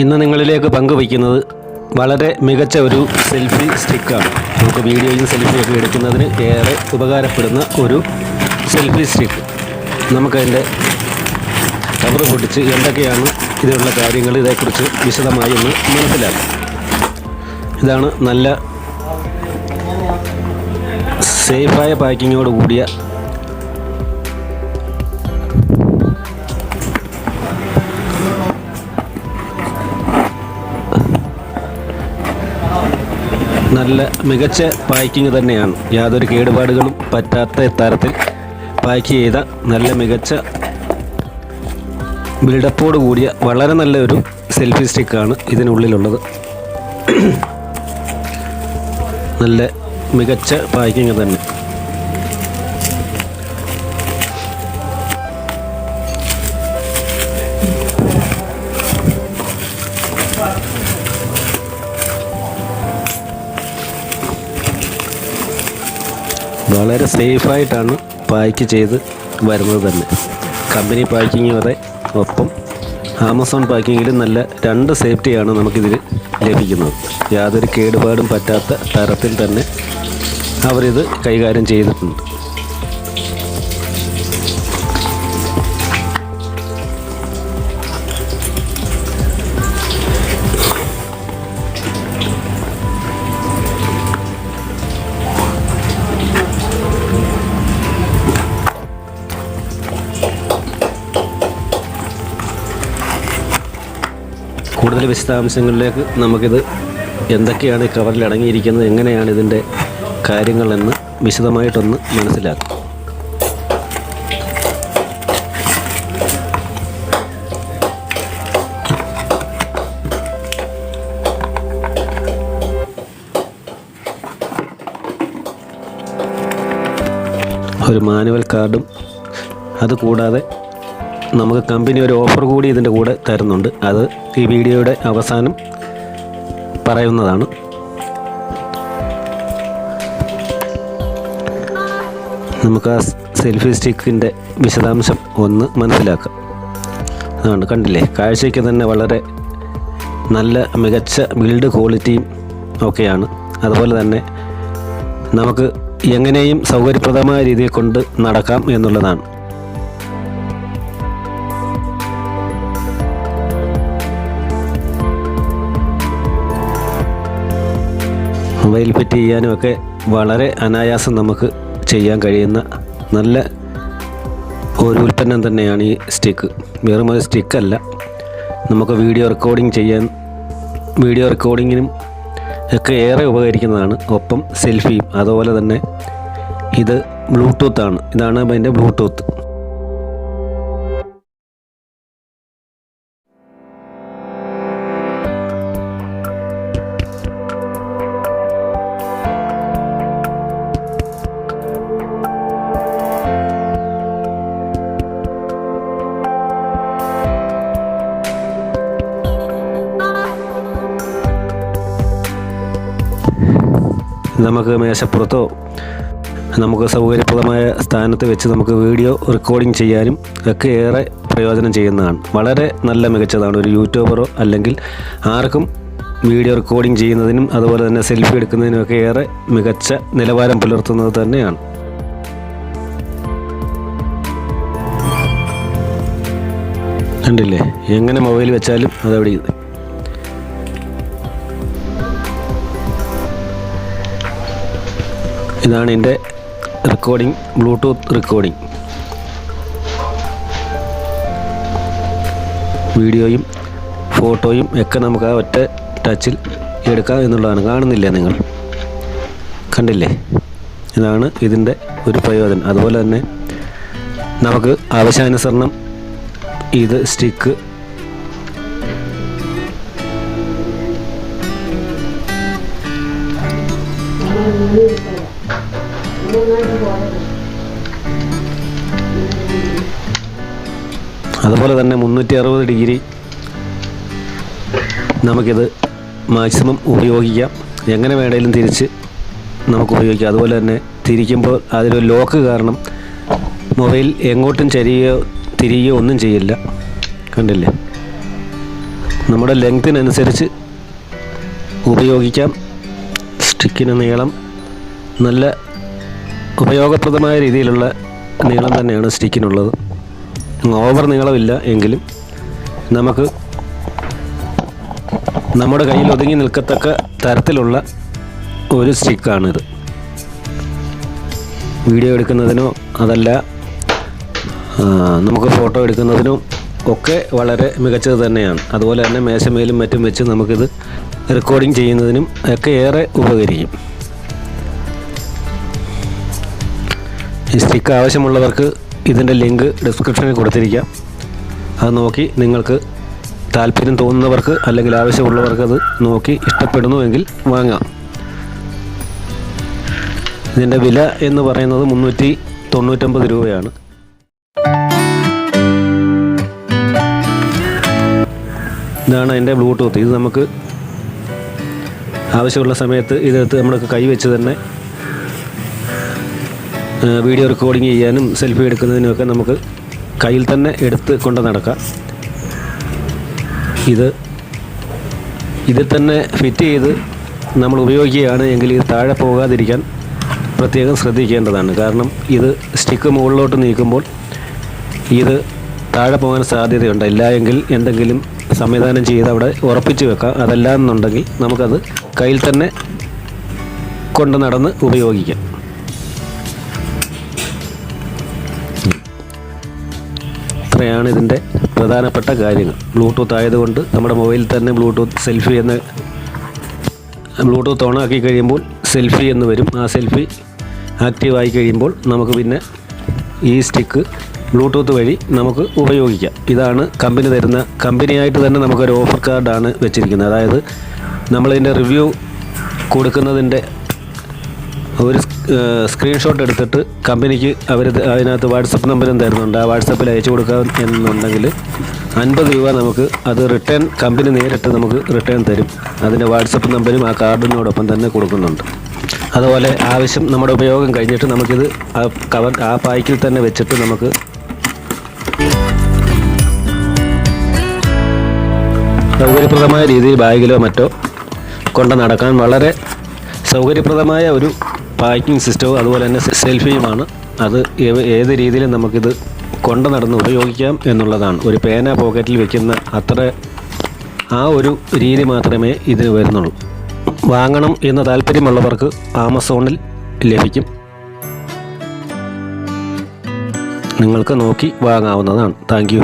ഇന്ന് നിങ്ങളിലേക്ക് പങ്കുവയ്ക്കുന്നത് വളരെ മികച്ച ഒരു സെൽഫി സ്റ്റിക്കാണ്. നമുക്ക് വീഡിയോയും സെൽഫിയൊക്കെ എടുക്കുന്നതിന് ഏറെ ഉപകാരപ്പെടുന്ന ഒരു സെൽഫി സ്റ്റിക്ക്. നമുക്കതിന്റെ കവർ പൊട്ടിച്ച് എന്തൊക്കെയാണ് ഇതിനുള്ള കാര്യങ്ങൾ ഇതേക്കുറിച്ച് വിശദമായി ഒന്ന് മനസ്സിലാക്കാം. ഇതാണ് നല്ല സേഫായ പാക്കിങ്ങോട് കൂടിയ നല്ല മികച്ച പാക്കിങ് തന്നെയാണ്. യാതൊരു കേടുപാടുകളും പറ്റാത്ത തരത്തിൽ പാക്ക് ചെയ്ത നല്ല മികച്ച ബിൽഡപ്പോട് കൂടിയ വളരെ നല്ലൊരു സെൽഫി സ്റ്റിക്കാണ് ഇതിനുള്ളിലുള്ളത്. നല്ല മികച്ച പാക്കിങ് തന്നെ. വളരെ സേഫായിട്ടാണ് പാക്ക് ചെയ്ത് വരുന്നത് തന്നെ. കമ്പനി പാക്കിങ് വരെ ഒപ്പം ആമസോൺ പാക്കിങ്ങിലും നല്ല രണ്ട് സേഫ്റ്റിയാണ് നമുക്കിതിൽ ലഭിക്കുന്നത്. യാതൊരു കേടുപാടും പറ്റാത്ത തരത്തിൽ തന്നെ അവരിത് കൈകാര്യം ചെയ്തിട്ടുണ്ട്. കൂടുതൽ വിശദാംശങ്ങളിലേക്ക് നമുക്കിത് എന്തൊക്കെയാണ് ഈ കവറിൽ അടങ്ങിയിരിക്കുന്നത് എങ്ങനെയാണ് ഇതിന്റെ കാര്യങ്ങളെന്ന് വിശദമായിട്ടൊന്ന് മനസ്സിലാക്കാം. ഒരു മാനുവൽ കാർഡും അതുകൂടാതെ നമുക്ക് കമ്പനി ഒരു ഓഫർ കൂടി ഇതിന്റെ കൂടെ തരുന്നുണ്ട്. അത് ഈ വീഡിയോയുടെ അവസാനം പറയുന്നതാണ്. നമുക്ക് ആ സെൽഫി സ്റ്റിക്കിന്റെ വിശദാംശം ഒന്ന് മനസ്സിലാക്കാം. അതാണ് കണ്ടില്ലേ? കാഴ്ചയ്ക്ക് തന്നെ വളരെ നല്ല മികച്ച ബിൽഡ് ക്വാളിറ്റിയും ഒക്കെയാണ്. അതുപോലെ തന്നെ നമുക്ക് എങ്ങനെയും സൗകര്യപ്രദമായ രീതിയിൽ കൊണ്ട് നടക്കാം എന്നുള്ളതാണ്. മൊബൈൽ ഫിറ്റ് ചെയ്യാനും ഒക്കെ വളരെ അനായാസം നമുക്ക് ചെയ്യാൻ കഴിയുന്ന നല്ല ഒരു ഉൽപ്പന്നം തന്നെയാണ് ഈ സ്റ്റിക്ക് വെറും ഒരു സ്റ്റിക്കല്ല നമുക്ക് വീഡിയോ റെക്കോർഡിംഗ് ചെയ്യാൻ വീഡിയോ റെക്കോർഡിങ്ങിനും ഒക്കെ ഏറെ ഉപകരിക്കുന്നതാണ്. ഒപ്പം സെൽഫിയും അതുപോലെ തന്നെ ഇത് ബ്ലൂടൂത്താണ് ഇതാണ് അതിന്റെ ബ്ലൂടൂത്ത് നമുക്ക് മേശപ്പുറത്തോ നമുക്ക് സൗകര്യപ്രദമായ സ്ഥാനത്ത് വെച്ച് നമുക്ക് വീഡിയോ റെക്കോർഡിംഗ് ചെയ്യാനും ഒക്കെ ഏറെ പ്രയോജനം ചെയ്യുന്നതാണ്. വളരെ നല്ല മികച്ചതാണ്. ഒരു യൂട്യൂബറോ അല്ലെങ്കിൽ ആർക്കും വീഡിയോ റെക്കോർഡിംഗ് ചെയ്യുന്നതിനും അതുപോലെ തന്നെ സെൽഫി എടുക്കുന്നതിനും ഒക്കെ ഏറെ മികച്ച നിലവാരം പുലർത്തുന്നത് തന്നെയാണ്. കണ്ടില്ലേ? എങ്ങനെ മൊബൈൽ വെച്ചാലും അതവിടെ ഇതാണ് എന്റെ റെക്കോർഡിംഗ് ബ്ലൂടൂത്ത് റെക്കോർഡിംഗ് വീഡിയോയും ഫോട്ടോയും ഒക്കെ നമുക്ക് ആ ഒറ്റ ടച്ചിൽ എടുക്കാം എന്നുള്ളതാണ്. കാണുന്നില്ല നിങ്ങൾ? കണ്ടില്ലേ? ഇതാണ് ഇതിന്റെ ഒരു പ്രയോജനം. അതുപോലെ തന്നെ നമുക്ക് ആവശ്യാനുസരണം ഇത് സ്റ്റിക്ക് അതുപോലെ തന്നെ മുന്നൂറ്റി അറുപത് ഡിഗ്രി നമുക്കിത് മാക്സിമം ഉപയോഗിക്കാം. എങ്ങനെ വേണേലും തിരിച്ച് നമുക്ക് ഉപയോഗിക്കാം. അതുപോലെ തന്നെ തിരിക്കുമ്പോൾ അതിലൊരു ലോക്ക് കാരണം മൊബൈൽ എങ്ങോട്ടും ചരിയോ തിരികെയോ ഒന്നും ചെയ്യില്ല. കണ്ടില്ലേ? നമ്മുടെ ലെങ്തിനനുസരിച്ച് ഉപയോഗിക്കാം. സ്റ്റിക്കിന് നീളം നല്ല ഉപയോഗപ്രദമായ രീതിയിലുള്ള നീളം തന്നെയാണ് സ്റ്റിക്കിനുള്ളത്. ഓവർ നീളമില്ല എങ്കിലും നമുക്ക് നമ്മുടെ കയ്യിൽ ഒതുങ്ങി നിൽക്കത്തക്ക തരത്തിലുള്ള ഒരു സ്റ്റിക്കാണിത്. വീഡിയോ എടുക്കുന്നതിനോ അതല്ല നമുക്ക് ഫോട്ടോ എടുക്കുന്നതിനോ ഒക്കെ വളരെ മികച്ചത് തന്നെയാണ്. അതുപോലെ തന്നെ മേശമേലും മറ്റും വെച്ച് നമുക്കിത് റെക്കോർഡിംഗ് ചെയ്യുന്നതിനും ഒക്കെ ഏറെ ഉപകരിക്കും. ഈ സ്റ്റിക്ക് ആവശ്യമുള്ളവർക്ക് ഇതിന്റെ ലിങ്ക് ഡിസ്ക്രിപ്ഷനിൽ കൊടുത്തിരിക്കാം. അത് നോക്കി നിങ്ങൾക്ക് താല്പര്യം തോന്നുന്നവർക്ക് അല്ലെങ്കിൽ ആവശ്യമുള്ളവർക്ക് അത് നോക്കി ഇഷ്ടപ്പെടുന്നുവെങ്കിൽ വാങ്ങാം. ഇതിന്റെ വില എന്ന് പറയുന്നത് മുന്നൂറ്റി തൊണ്ണൂറ്റമ്പത് രൂപയാണ്. ഇതാണ് എന്റെ ബ്ലൂടൂത്ത്. ഇത് നമുക്ക് ആവശ്യമുള്ള സമയത്ത് ഇതെടുത്ത് നമ്മുടെ കൈ വെച്ച് തന്നെ വീഡിയോ റെക്കോർഡിങ് ചെയ്യാനും സെൽഫി എടുക്കുന്നതിനുമൊക്കെ നമുക്ക് കയ്യിൽ തന്നെ എടുത്ത് കൊണ്ട് നടക്കാം. ഇത് ഇതിൽ തന്നെ ഫിറ്റ് ചെയ്ത് നമ്മൾ ഉപയോഗിക്കുകയാണ് എങ്കിൽ ഇത് താഴെ പോകാതിരിക്കാൻ പ്രത്യേകം ശ്രദ്ധിക്കേണ്ടതാണ്. കാരണം ഇത് സ്റ്റിക്ക് മുകളിലോട്ട് നീക്കുമ്പോൾ ഇത് താഴെ പോകാൻ സാധ്യതയുണ്ട്. ഇല്ല എങ്കിൽ എന്തെങ്കിലും സംവിധാനം ചെയ്ത് അവിടെ ഉറപ്പിച്ച് വെക്കാം. അതല്ല എന്നുണ്ടെങ്കിൽ നമുക്കത് കയ്യിൽ തന്നെ കൊണ്ട് നടന്ന് ഉപയോഗിക്കാം. ഇത്രയാണ് ഇതിന്റെ പ്രധാനപ്പെട്ട കാര്യങ്ങൾ. ബ്ലൂടൂത്ത് ആയതുകൊണ്ട് നമ്മുടെ മൊബൈലിൽ തന്നെ ബ്ലൂടൂത്ത് സെൽഫി എന്ന് ബ്ലൂടൂത്ത് ഓണാക്കി കഴിയുമ്പോൾ സെൽഫി എന്ന് വരും. ആ സെൽഫി ആക്റ്റീവായി കഴിയുമ്പോൾ നമുക്ക് പിന്നെ ഈ സ്റ്റിക്ക് ബ്ലൂടൂത്ത് വഴി നമുക്ക് ഉപയോഗിക്കാം. ഇതാണ് കമ്പനി തരുന്ന കമ്പനിയായിട്ട് തന്നെ നമുക്കൊരു ഓഫർ കാർഡാണ് വെച്ചിരിക്കുന്നത്. അതായത് നമ്മളിതിന്റെ റിവ്യൂ കൊടുക്കുന്നതിന്റെ ഒരു സ്ക്രീൻഷോട്ട് എടുത്തിട്ട് കമ്പനിക്ക് അവർ അതിനകത്ത് വാട്സപ്പ് നമ്പരും തരുന്നുണ്ട്. ആ വാട്സപ്പിൽ അയച്ചു കൊടുക്കാൻ എന്നുണ്ടെങ്കിൽ അൻപത് രൂപ നമുക്ക് അത് റിട്ടേൺ കമ്പനി നേരിട്ട് നമുക്ക് റിട്ടേൺ തരും. അതിന്റെ വാട്സപ്പ് നമ്പരും ആ കാർഡിനോടൊപ്പം തന്നെ കൊടുക്കുന്നുണ്ട്. അതുപോലെ ആവശ്യം നമ്മുടെ ഉപയോഗം കഴിഞ്ഞിട്ട് നമുക്കിത് ആ കവർ ആ പായ്ക്കിൽ തന്നെ വെച്ചിട്ട് നമുക്ക് സൗകര്യപ്രദമായ രീതിയിൽ ബാഗിലോ മറ്റോ കൊണ്ട് നടക്കാൻ വളരെ സൗകര്യപ്രദമായ ഒരു പാക്കിംഗ് സിസ്റ്റവും അതുപോലെ തന്നെ സെൽഫിയുമാണ്. അത് ഏത് രീതിയിലും നമുക്കിത് കൊണ്ടു നടന്ന് ഉപയോഗിക്കാം എന്നുള്ളതാണ്. ഒരു പേന പോക്കറ്റിൽ വെക്കുന്ന അത്ര ആ ഒരു രീതി മാത്രമേ ഇതിന് വരുന്നുള്ളൂ. വാങ്ങണം എന്ന് താല്പര്യമുള്ളവർക്ക് ആമസോണിൽ ലഭിക്കും. നിങ്ങൾക്ക് നോക്കി വാങ്ങാവുന്നതാണ്. താങ്ക്